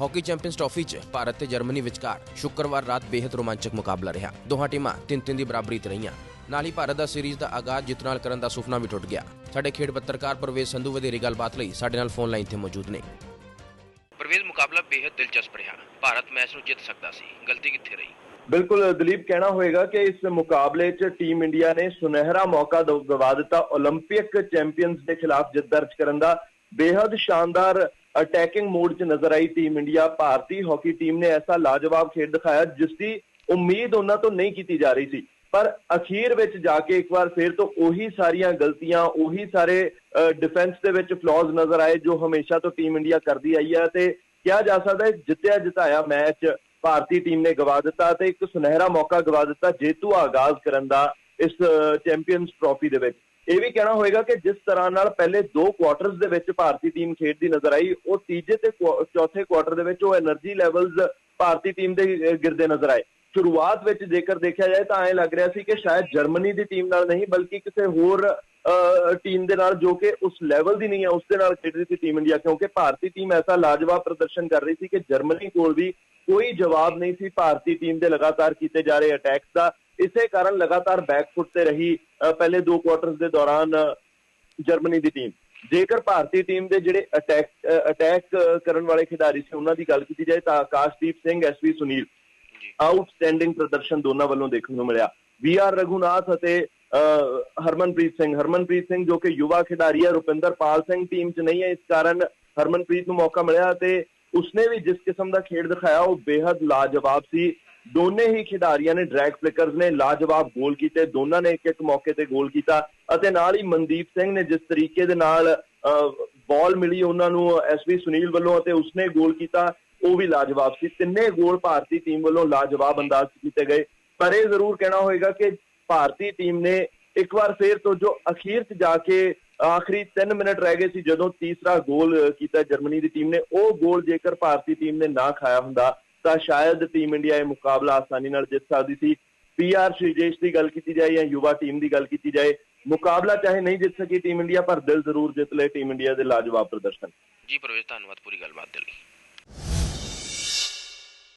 Hockey champions trophy 'ਚ ਭਾਰਤ ਤੇ Germany ਵਿਚਕਾਰ ਸ਼ੁੱਕਰਵਾਰ ਰਾਤ ਬੇहद ਰੋਮਾਂਚਕ ਮੁਕਾਬਲਾ ਰਿਹਾ। ਦੋਹਾਂ ਟੀਮਾਂ ਤਿੰਨ-ਤਿੰਨ ਦੀ ਬਰਾਬਰੀ 'ਤੇ ਰਹੀਆਂ। ਨਾਲ ਹੀ ਭਾਰਤ ਦਾ ਸੀਰੀਜ਼ ਦਾ ਆਗਾਜ਼ ਜਿੱਤ ਨਾਲ ਕਰਨ ਦਾ ਸੁਪਨਾ ਵੀ ਟੁੱਟ ਗਿਆ। ਸਾਡੇ ਖੇਡ ਪੱਤਰਕਾਰ ਪਰਵੇਸ਼ ਸੰਧੂ ਵਧੇਰੀ ਗੱਲਬਾਤ ਲਈ ਸਾਡੇ ਨਾਲ ਫੋਨ ਲਾਈਨ 'ਤੇ ਮੌਜੂਦ ਨੇ। ਪਰਵੇਜ਼ ਮੁਕਾਬਲਾ ਬੇहद ਦਿਲਚਸਪ ਰਿਹਾ। ਭਾਰਤ ਮੈਚ ਨੂੰ ਜਿੱਤ ਸਕਦਾ ਸੀ। ਗਲਤੀ ਕਿੱਥੇ ਰਹੀ? ਬਿਲਕੁਲ ਦਲੀਪ ਕਹਿਣਾ ਹੋਏਗਾ ਕਿ ਇਸ ਮੁਕਾਬਲੇ 'ਚ ਟੀਮ ਇੰਡੀਆ ਨੇ ਸੁਨਹਿਰਾ ਮੌਕਾ ਦਵਾ ਦਿੱਤਾ। 올림픽 ਚੈਂਪੀਅਨਸ ਦੇ ਖਿਲਾਫ ਜਿੱਤ ਦਰਜ ਕਰਨ ਦਾ ਬੇहद ਸ਼ਾਨਦਾਰ ਅਟੈਕਿੰਗ ਮੋਡ 'ਚ ਨਜ਼ਰ ਆਈ ਟੀਮ ਇੰਡੀਆ ਭਾਰਤੀ ਹਾਕੀ ਟੀਮ ਨੇ ਐਸਾ ਲਾਜਵਾਬ ਖੇਡ ਦਿਖਾਇਆ ਜਿਸ ਦੀ ਉਮੀਦ ਉਹਨਾਂ ਤੋਂ ਨਹੀਂ ਕੀਤੀ ਜਾ ਰਹੀ ਸੀ। ਪਰ ਅਖੀਰ ਵਿੱਚ ਜਾ ਕੇ ਇੱਕ ਵਾਰ ਫੇਰ ਤੋਂ ਉਹੀ ਸਾਰੀਆਂ ਗਲਤੀਆਂ, ਉਹੀ ਸਾਰੇ ਡਿਫੈਂਸ ਦੇ ਵਿੱਚ ਫਲॉज ਨਜ਼ਰ ਆਏ ਜੋ ਹਮੇਸ਼ਾ ਤੋਂ ਟੀਮ ਇੰਡੀਆ ਕਰਦੀ ਆਈ ਹੈ ਤੇ ਕਿਹਾ ਜਾ ਸਕਦਾ ਹੈ ਜਿੱਤਿਆ ਜਿਤਾਇਆ ਮੈਚ ਭਾਰਤੀ ਟੀਮ ਨੇ ਗਵਾ ਦਿੱਤਾ ਤੇ ਇੱਕ ਸੁਨਹਿਰਾ ਮੌਕਾ ਗਵਾ ਦਿੱਤਾ ਜੇਤੂ ਆਗਾਜ਼ ਕਰਨ ਦਾ ਇਸ ਚੈਂਪੀਅਨਸ ਟਰਾਫੀ ਦੇ ਵਿੱਚ। ਇਹ ਵੀ ਕਹਿਣਾ ਹੋਏਗਾ ਕਿ ਜਿਸ ਤਰ੍ਹਾਂ ਨਾਲ ਪਹਿਲੇ ਦੋ ਕੁਆਟਰਸ ਦੇ ਵਿੱਚ ਭਾਰਤੀ ਟੀਮ ਖੇਡਦੀ ਨਜ਼ਰ ਆਈ, ਉਹ ਤੀਜੇ ਤੇ ਚੌਥੇ ਕੁਆਟਰ ਦੇ ਵਿੱਚ ਉਹ એનર્ਜੀ ਲੈਵਲਸ ਭਾਰਤੀ ਟੀਮ ਦੇ ਗਿਰਦੇ ਨਜ਼ਰ ਆਏ। ਸ਼ੁਰੂਆਤ ਵਿੱਚ ਜੇਕਰ ਦੇਖਿਆ ਜਾਏ ਤਾਂ ਐਂ ਲੱਗ ਰਿਹਾ ਸੀ ਕਿ ਸ਼ਾਇਦ ਜਰਮਨੀ ਦੀ ਟੀਮ ਨਾਲ ਨਹੀਂ, ਬਲਕਿ ਕਿਸੇ ਹੋਰ ਟੀਮ ਦੇ ਨਾਲ ਜੋ ਕਿ ਉਸ ਲੈਵਲ ਦੀ ਨਹੀਂ ਹੈ, ਉਸ ਦੇ ਨਾਲ ਖੇਡ ਰਹੀ ਸੀ ਟੀਮ ਇੰਡੀਆ ਕਿਉਂਕਿ ਭਾਰਤੀ ਟੀਮ ਐਸਾ ਲਾਜਵਾਬ ਪ੍ਰਦਰਸ਼ਨ ਕਰ ਰਹੀ ਸੀ ਕਿ ਜਰਮਨੀ ਕੋਲ ਵੀ ਕੋਈ ਜਵਾਬ ਨਹੀਂ ਸੀ ਭਾਰਤੀ ਟੀਮ ਦੇ ਲਗਾਤਾਰ ਕੀਤੇ ਜਾ ਰਹੇ ਅਟੈਕਸ ਦਾ। ਇਸੇ ਕਾਰਨ ਲਗਾਤਾਰ ਬੈਕਫੁੱਟ ਤੇ ਰਹੀ ਪਹਿਲੇ ਦੋ ਕੁਆਟਰਸ ਦੇ ਦੌਰਾਨ ਜਰਮਨੀ ਦੀ ਟੀਮ ਜੇਕਰ ਭਾਰਤੀ ਟੀਮ ਦੇ ਜਿਹੜੇ ਅਟੈਕ ਅਟੈਕ ਕਰਨ ਵਾਲੇ ਖਿਡਾਰੀ ਸੀ ਉਹਨਾਂ ਦੀ ਗੱਲ ਕੀਤੀ ਜਾਏ ਤਾਂ Akashdeep Singh S V Sunil outstanding ਪ੍ਰਦਰਸ਼ਨ ਦੋਨਾਂ ਵੱਲੋਂ ਦੇਖਣ ਨੂੰ ਮਿਲਿਆ। ਵੀ ਆਰ ਰਘੁਨਾਥ ਅਤੇ ਅਹ, ਹਰਮਨਪ੍ਰੀਤ ਸਿੰਘ। ਹਰਮਨਪ੍ਰੀਤ ਸਿੰਘ ਜੋ ਕਿ ਯੁਵਾ ਖਿਡਾਰੀ ਹੈ ਰੁਪਿੰਦਰ ਪਾਲ ਸਿੰਘ ਟੀਮ 'ਚ ਨਹੀਂ ਹੈ ਇਸ ਕਾਰਨ ਹਰਮਨਪ੍ਰੀਤ ਨੂੰ ਮੌਕਾ ਮਿਲਿਆ ਤੇ ਉਸਨੇ ਵੀ ਜਿਸ ਕਿਸਮ ਦਾ ਖੇਡ ਦਿਖਾਇਆ ਉਹ ਬੇहद ਲਾਜਵਾਬ ਸੀ। ਦੋਨੇ ਹੀ ਖਿਡਾਰੀਆਂ ਨੇ ਡਰੈਗ ਫਲਿਕਰਸ ਨੇ ਲਾਜਵਾਬ ਗੋਲ ਕੀਤੇ, ਦੋਨਾਂ ਨੇ ਇੱਕ ਇੱਕ ਮੌਕੇ ਤੇ ਗੋਲ ਕੀਤਾ ਅਤੇ ਨਾਲ ਹੀ ਮਨਦੀਪ ਸਿੰਘ ਨੇ ਜਿਸ ਤਰੀਕੇ ਦੇ ਨਾਲ ਬਾਲ ਮਿਲੀ ਉਹਨਾਂ ਨੂੰ ਐਸਵੀ ਸੁਨੀਲ ਵੱਲੋਂ ਅਤੇ ਉਸਨੇ ਗੋਲ ਕੀਤਾ, ਉਹ ਵੀ ਲਾਜਵਾਬ ਸੀ। ਤਿੰਨੇ ਗੋਲ ਭਾਰਤੀ ਟੀਮ ਵੱਲੋਂ ਲਾਜਵਾਬ ਅੰਦਾਜ਼ ਕੀਤੇ ਗਏ। ਪਰ ਇਹ ਜ਼ਰੂਰ ਕਹਿਣਾ ਹੋਏਗਾ ਕਿ ਭਾਰਤੀ ਟੀਮ ਨੇ ਇੱਕ ਵਾਰ ਫੇਰ ਤੋਂ ਜੋ ਅਖੀਰ 'ਚ ਜਾ ਕੇ ਆਖਰੀ 3 ਮਿੰਟ ਰਹਿ ਗਏ ਸੀ, ਜਦੋਂ ਤੀਸਰਾ ਗੋਲ ਕੀਤਾ ਜਰਮਨੀ ਦੀ ਟੀਮ ਨੇ, ਉਹ ਗੋਲ ਜੇਕਰ ਭਾਰਤੀ ਟੀਮ ਨੇ ਨਾ ਖਾਇਆ ਹੁੰਦਾ ਤਾਂ ਸ਼ਾਇਦ ਟੀਮ ਇੰਡੀਆ ਇਹ ਮੁਕਾਬਲਾ ਆਸਾਨੀ ਨਾਲ ਜਿੱਤ ਸਕਦੀ ਸੀ। ਪੀਆਰ ਸ਼੍ਰੀਜੇਸ਼ ਦੀ ਗੱਲ ਕੀਤੀ ਜਾਏ ਜਾਂ ਯੁਵਾ ਟੀਮ ਦੀ ਗੱਲ ਕੀਤੀ ਜਾਏ, ਮੁਕਾਬਲਾ ਚਾਹੇ ਨਹੀਂ ਜਿੱਤ ਸਕੀ ਟੀਮ ਇੰਡੀਆ ਪਰ ਦਿਲ ਜ਼ਰੂਰ ਜਿੱਤ ਲਏ ਟੀਮ ਇੰਡੀਆ ਦੇ ਲਾਜਵਾਬ ਪ੍ਰਦਰਸ਼ਨ। ਜੀ ਪ੍ਰਵੇਸ਼, ਧੰਨਵਾਦ ਪੂਰੀ ਗੱਲਬਾਤ ਦੇ ਲਈ।